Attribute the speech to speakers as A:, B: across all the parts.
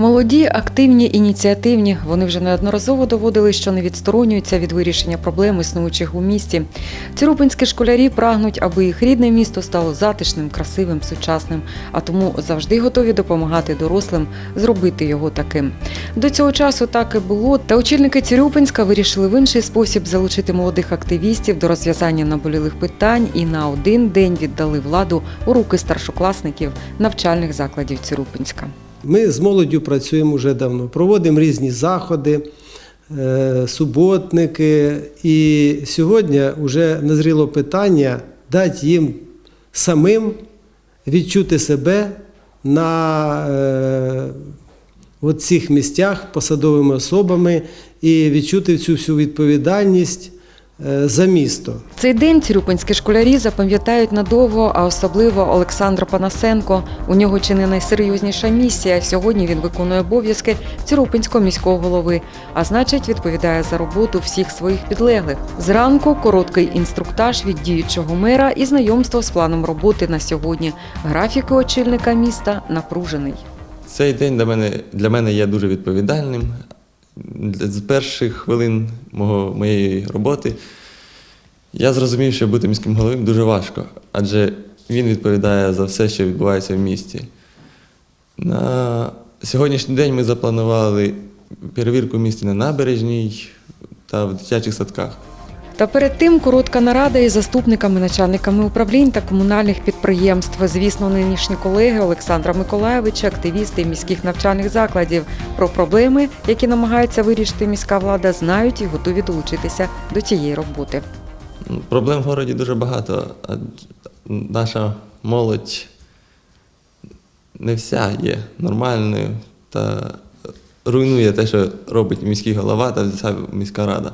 A: Молоді, активні, ініціативні. Вони вже неодноразово доводили, що не відсторонюються від вирішення проблем, існуючих у місті. Цюрупинські школярі прагнуть, аби їх рідне місто стало затишним, красивим, сучасним, а тому завжди готові допомагати дорослим зробити його таким. До цього часу так і було. Та очільники Цюрюпинська вирішили в інший спосіб залучити молодих активістів до розв'язання наболілих питань і на один день віддали владу у руки старшокласників навчальних закладів Цюрупинська.
B: Ми з молоддю працюємо вже давно, проводимо різні заходи, е, суботники. І сьогодні вже назріло питання дати їм самим відчути себе на е, цих місцях посадовими особами і відчути цю всю відповідальність за місто.
A: Цей день цюрюпинські школярі запам'ятають надовго, а особливо Олександр Панасенко. У нього чи не найсерйозніша місія. Сьогодні він виконує обов'язки Цюрупинського міського голови, а значить, відповідає за роботу всіх своїх підлеглих. Зранку короткий інструктаж від діючого мера і знайомство з планом роботи на сьогодні. Графік очільника міста напружений.
C: Цей день для мене, для мене є дуже відповідальним. З перших хвилин мого, моєї роботи я зрозумів, що бути міським головою дуже важко, адже він відповідає за все, що відбувається в місті. На сьогоднішній день ми запланували перевірку в місті на набережній та в дитячих садках.
A: Та перед тим коротка нарада із заступниками, начальниками управлінь та комунальних підприємств. Звісно, нинішні колеги Олександра Миколаєвича, активісти міських навчальних закладів про проблеми, які намагається вирішити міська влада, знають і готові долучитися до цієї роботи.
C: Проблем в городі дуже багато, наша молодь не вся є нормальною та руйнує те, що робить міський голова та міська рада.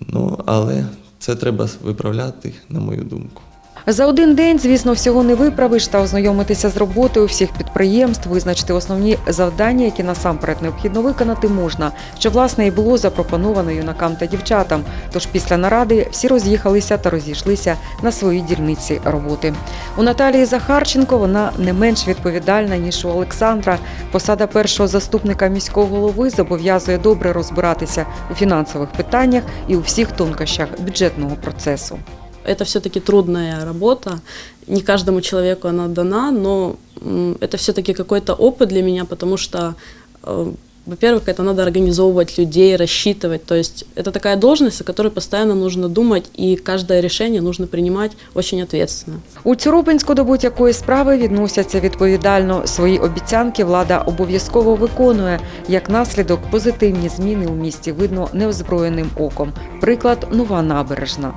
C: Ну, але це треба виправляти, на мою думку.
A: За один день, звісно, всього не виправиш та ознайомитися з роботою всіх підприємств, визначити основні завдання, які насамперед необхідно виконати можна, що власне і було запропоновано юнакам та дівчатам. Тож після наради всі роз'їхалися та розійшлися на свої дільниці роботи. У Наталії Захарченко вона не менш відповідальна ніж у Олександра. Посада першого заступника міського голови зобов'язує добре розбиратися у фінансових питаннях і у всіх тонкощах бюджетного процесу
D: Это все-таки трудная работа. Не каждому человеку она дана, но м, это все-таки какой-то опыт для меня, потому что, э, во-первых, это надо организовывать людей, рассчитывать. То есть это такая должность, о которой постоянно нужно думать, и каждое решение нужно принимать очень ответственно.
A: У Цюрупинську до будь-якої справи відносяться відповідально. Свої обіцянки влада обов'язково виконує. Як наслідок, позитивні зміни у місті видно неозброєним оком. Приклад нова набережна.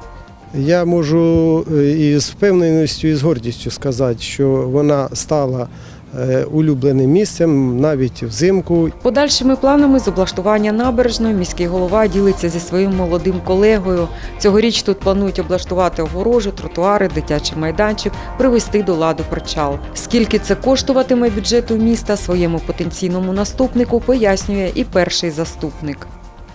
B: Я можу е, і з впевненістю, і з гордістю сказати, що вона стала е, улюбленим місцем навіть взимку.
A: Подальшими планами з облаштування набережної міський голова ділиться зі своїм молодим колегою. Цьогоріч тут планують облаштувати огорожу, тротуари, дитячий майданчик, привести до ладу причал. Скільки це коштуватиме бюджету міста своєму потенційному наступнику, пояснює і перший заступник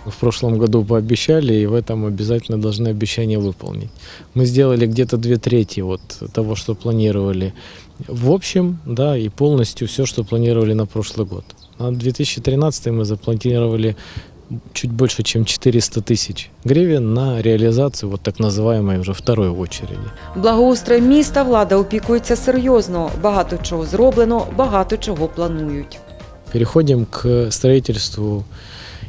E: В прошлом году пообещали, и в этом обязательно должны обещание выполнить. Мы сделали где-то две трети вот того, что планировали в общем, да, и полностью все, что планировали на прошлый год. На 2013 мы запланировали чуть больше, чем 400 тысяч гривен на реализацию вот так называемой уже второй очереди.
A: Благоустрой міста влада опікується серйозно. Багато чого зроблено, багато чого планують.
E: Переходим к строительству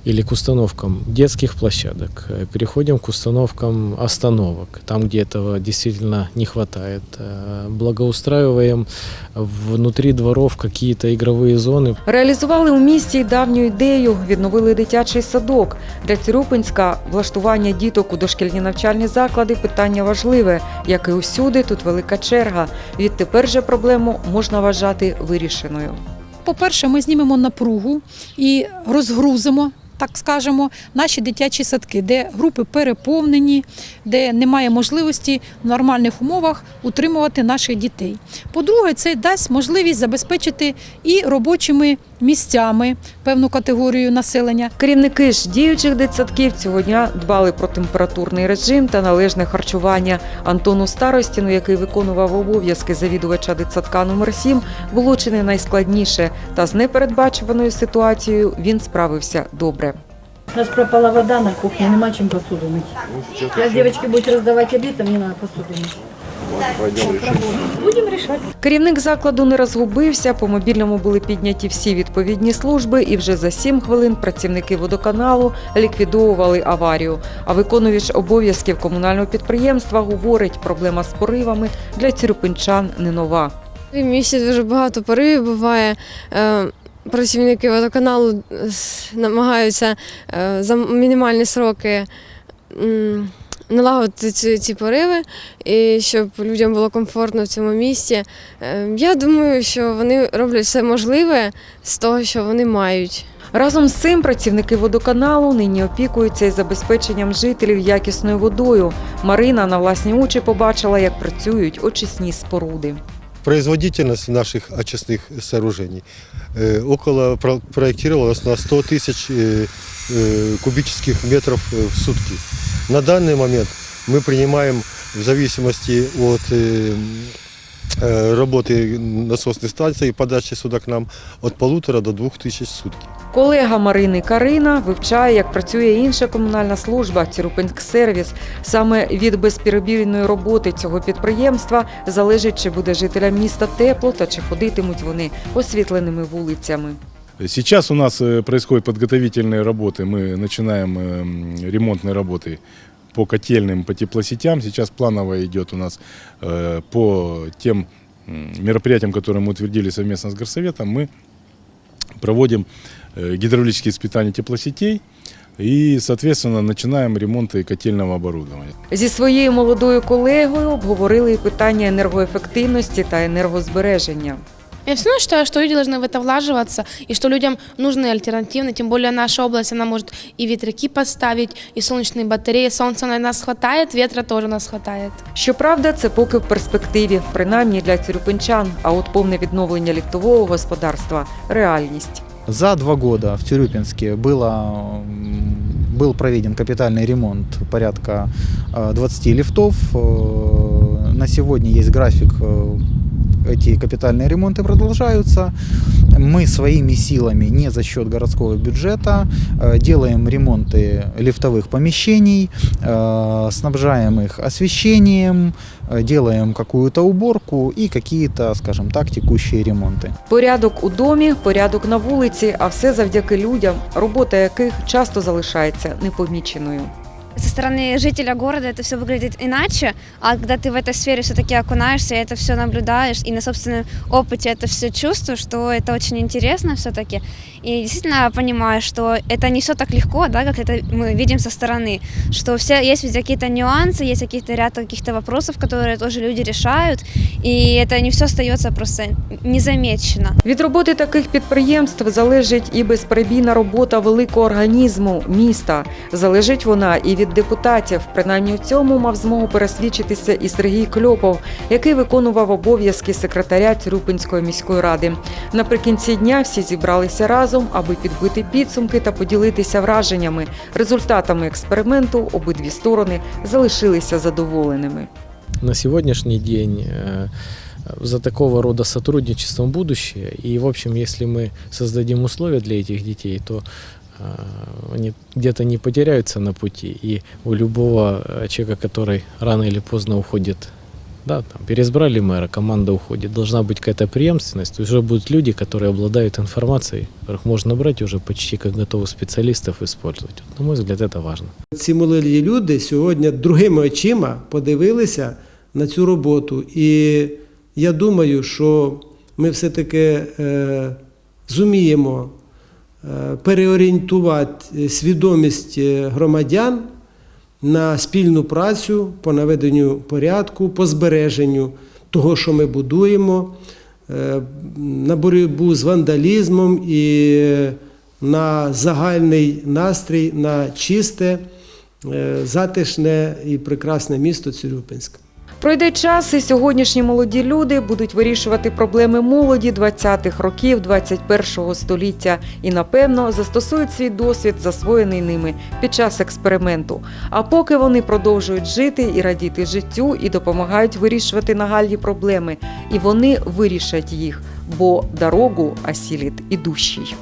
E: или к установкам детских площадок, э, переходим к установкам остановок, там, где этого действительно не хватает. Э, Благоустраиваем внутри дворов какие-то игровые зоны.
A: Реалізували у місті й давню ідею, відновили дитячий садок. Для Цюрюпинська влаштування діток у дошкільні навчальні заклади питання важливе. Як і усюди, тут велика черга. Відтепер же проблему можна вважати вирішеною.
F: По-перше, ми знімемо напругу і розгрузимо. так скажемо, наші дитячі садки, де групи переповнені, де немає можливості в нормальних умовах утримувати наших дітей. По-друге, це дасть можливість забезпечити і робочими місцями певну категорію населення.
A: Керівники ж діючих дитсадків цього дня дбали про температурний режим та належне харчування. Антону Старостіну, який виконував обов'язки завідувача дитсадка номер 7 було чи не найскладніше. Та з непередбачуваною ситуацією він справився добре.
G: У нас пропала вода на кухне, нема чем посуду мыть. Сейчас девочки будут раздавать обед, а мне надо посуду мыть. Будем решать.
A: Керівник закладу не розгубився. По мобільному були підняті всі відповідні служби, і вже за сім хвилин працівники водоканалу ліквідовували аварію. А виконувач обов'язків комунального підприємства говорить, проблема з поривами для цюрпинчан не нова.
H: В місті дуже багато поривів буває. Працівники водоканалу е, намагаються е, за мінімальні сроки налагодити ці, ці пориви, і щоб людям було комфортно в цьому місті. Е, Я думаю, що вони роблять все можливе з того, що вони мають.
A: Разом з цим працівники водоканалу нині опікуються із забезпеченням жителів якісною водою. Марина на власні очі побачила, як працюють очисні споруди
I: производительность наших очистных сооружений э, около про- проектировалась на 100 тысяч э, э, кубических метров э, в сутки. На данный момент мы принимаем в зависимости от э, э, работы насосной станции и подачи сюда к нам от полутора до двух тысяч в сутки.
A: Колега Марини Карина вивчає, як працює інша комунальна служба Цюрупинськсервіс. Саме від безперебійної роботи цього підприємства залежить, чи буде жителям міста тепло та чи ходитимуть вони освітленими вулицями.
J: Сейчас у нас э, происходят подготовительные работы. Мы начинаем эм, ремонтные работы по котельным, по теплосетям. Сейчас планово идет у нас э, по тем м, мероприятиям, которые мы утвердили совместно с горсоветом. Мы проводим э, гидравлические испытания теплосетей и, соответственно, начинаем ремонты котельного оборудования.
A: Зі своєю молодою колегою обговорили і питання енергоефективності та енергозбереження.
K: Я все равно считаю, что люди должны в это влаживаться, и что людям нужны альтернативы, тем более наша область, она может и ветряки поставить, и солнечные батареи, солнца на нас хватает, ветра тоже у нас хватает.
A: Щоправда, це поки в перспективі, принаймні для цюрюпинчан. А от повне відновлення ліфтового господарства реальність.
L: За два года в Тюрюпинске было, м, был проведен капитальный ремонт порядка э, 20 лифтов. Э, На сегодня есть график, э, эти капитальные ремонты продолжаются. Мы своими силами, не за счет городского бюджета, э, делаем ремонты лифтовых помещений, э, снабжаем их освещением, э, делаем какую-то уборку и какие-то, скажем так, текущие ремонты.
A: Порядок у домі, порядок на вулиці, а все завдяки людям, робота яких часто залишається непоміченою.
H: Со стороны жителя города это все выглядит иначе, а когда ты в этой сфере все-таки окунаешься, это все наблюдаешь и на собственном опыте это все чувствуешь, что это очень интересно все-таки. И действительно понимаешь, что это не все так легко, да, как это мы видим со стороны, что все есть везде какие-то нюансы, есть какие-то ряд каких-то вопросов, которые тоже люди решают, и это не все остается просто незамечено.
A: Від роботи таких підприємств залежить і безперебійна робота великого організму міста. Залежить вона і від депутатів. Принаймні у цьому мав змогу пересвідчитися і Сергій Кльопов, який виконував обов'язки секретаря Цюрюпинської міської ради. Наприкінці дня всі зібралися разом, аби підбити підсумки та поділитися враженнями. Результатами експерименту обидві сторони залишилися задоволеними
E: на сегодняшний день э, за такого рода сотрудничеством будущее. И, в общем, если мы создадим условия для этих детей, то э, они где-то не потеряются на пути. И у любого э, человека, который рано или поздно уходит, да, там, переизбрали мэра, команда уходит, должна быть какая-то преемственность. Уже будут люди, которые обладают информацией, которых можно брать уже почти как готовых специалистов и использовать. Вот, на мой взгляд, это важно.
B: Ці молоді люди сьогодні другими очима подивилися на цю роботу. І я думаю, що ми все-таки е, зуміємо е, переорієнтувати свідомість е, громадян на спільну працю по наведенню порядку, по збереженню того, що ми будуємо, на боротьбу з вандалізмом і на загальний настрій, на чисте, затишне і прекрасне місто Цюрюпинськ.
A: Пройде час, і сьогоднішні молоді люди будуть вирішувати проблеми молоді 20-х років 21-го століття і, напевно, застосують свій досвід, засвоєний ними під час експерименту. А поки вони продовжують жити і радіти життю, і допомагають вирішувати нагальні проблеми, і вони вирішать їх, бо дорогу осіліт ідущий.